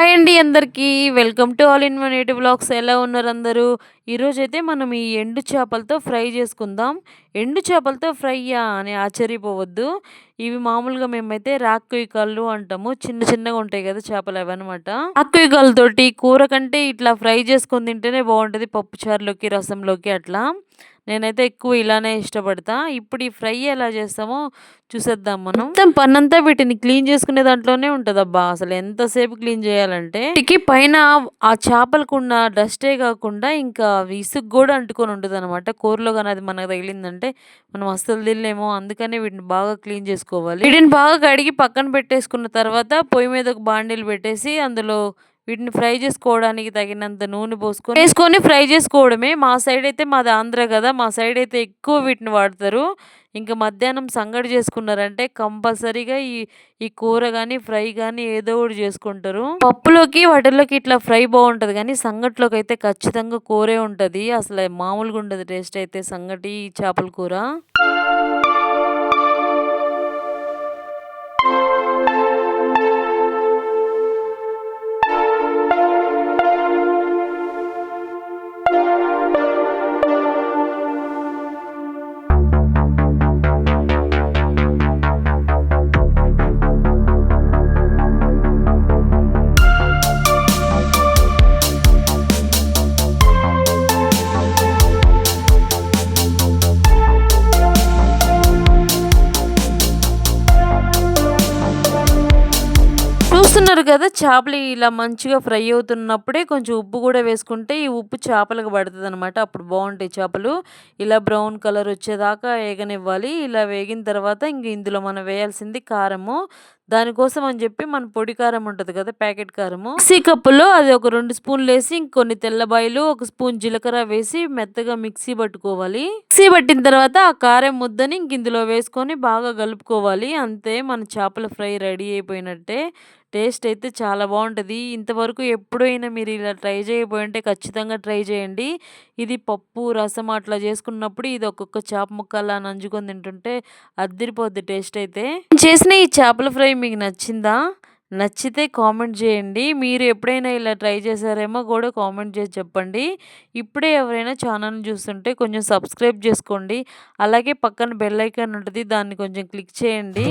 Hi అండి అందరికీ. Welcome to all in one eighty blogs. ఎలా ఉన్నారు అందరూ? ఈరోజైతే మనం ఈ ఎండు చేపలతో ఫ్రై చేసుకుందాం. ఎండు చేపలతో ఫ్రైయా అని ఆశ్చర్యపోవద్దు. ఇవి మామూలుగా మేమైతే రాక్కుయి కళ్ళు అంటాము. చిన్న చిన్నగా ఉంటాయి కదా చేపలు అవి అనమాట రాక్కుయి కళ్ళతోటి కూర కంటే ఇట్లా ఫ్రై చేసుకొని తింటేనే బాగుంటుంది పప్పుచారులోకి రసంలోకి అట్లా. నేనైతే ఎక్కువ ఇలానే ఇష్టపడతా. ఇప్పుడు ఈ ఫ్రై ఎలా చేస్తామో చూసేద్దాం మనం. మొత్తం పన్నంతా వీటిని క్లీన్ చేసుకునే దాంట్లోనే ఉంటుంది అబ్బా అసలు ఎంతసేపు క్లీన్ చేయాలంటే వీటికి పైన ఆ చేపలకు ఉన్న డస్టే కాకుండా ఇంకా విసుగు కూడా అంటుకొని ఉంటుంది అనమాట కూరలో కానీ అది మనకు తగిలిందంటే మనం అస్సలు తినలేమో. అందుకనే వీటిని బాగా క్లీన్ చేసుకోవాలి. వీటిని బాగా కడిగి పక్కన పెట్టేసుకున్న తర్వాత పొయ్యి మీద ఒక బాండీలు పెట్టేసి అందులో వీటిని ఫ్రై చేసుకోవడానికి తగినంత నూనె పోసుకొని వేసుకొని ఫ్రై చేసుకోవడమే. మా సైడ్ అయితే మాది ఆంధ్ర కదా మా సైడ్ అయితే ఎక్కువ వీటిని వాడతారు. ఇంకా మధ్యాహ్నం సంగడి చేసుకున్నారంటే కంపల్సరీగా ఈ ఈ కూర కానీ ఫ్రై కానీ ఏదో ఒకటి చేసుకుంటారు. పప్పులోకి వాటిల్లోకి ఇట్లా ఫ్రై బాగుంటుంది కానీ సంగటిలోకి అయితే ఖచ్చితంగా కూరే ఉంటుంది. అసలు మామూలుగా ఉండదు టేస్ట్ అయితే సంగటి చేపల కూర. చూస్తున్నారు కదా చేపలు ఇలా మంచిగా ఫ్రై అవుతున్నప్పుడే కొంచెం ఉప్పు కూడా వేసుకుంటే ఈ ఉప్పు చేపలకు పడుతుంది అనమాట అప్పుడు బాగుంటాయి చేపలు. ఇలా బ్రౌన్ కలర్ వచ్చేదాకా వేగనివ్వాలి. ఇలా వేగిన తర్వాత ఇంక ఇందులో మనం వేయాల్సింది కారము దానికోసం అని చెప్పి మన పొడి కారం ఉంటుంది కదా ప్యాకెట్ కారము. మిక్సీ కప్పులో అది ఒక రెండు స్పూన్లు వేసి ఇంకొన్ని తెల్లబాయిలు ఒక స్పూన్ జీలకర్ర వేసి మెత్తగా మిక్సీ పట్టుకోవాలి. మిక్సీ పట్టిన తర్వాత ఆ కారం ముద్దని ఇంక ఇందులో వేసుకొని బాగా కలుపుకోవాలి. అంతే మన చేపల ఫ్రై రెడీ అయిపోయినట్టే. టేస్ట్ అయితే చాలా బాగుంటుంది. ఇంతవరకు ఎప్పుడైనా మీరు ఇలా ట్రై చేయబోయింటే ఖచ్చితంగా ట్రై చేయండి. ఇది పప్పు రసం అట్లా చేసుకున్నప్పుడు ఇది ఒక్కొక్క చేప ముక్క అలా నంజుకొని తింటుంటే అద్దరిపోద్ది టేస్ట్ అయితే. చేసిన ఈ చేపల ఫ్రై మీకు నచ్చిందా? నచ్చితే కామెంట్ చేయండి. మీరు ఎప్పుడైనా ఇలా ట్రై చేశారేమో కూడా కామెంట్ చేసి చెప్పండి. ఇప్పుడే ఎవరైనా ఛానల్ని చూస్తుంటే కొంచెం సబ్స్క్రైబ్ చేసుకోండి. అలాగే పక్కన బెల్ ఐకాన్ ఉంటుంది దాన్ని కొంచెం క్లిక్ చేయండి.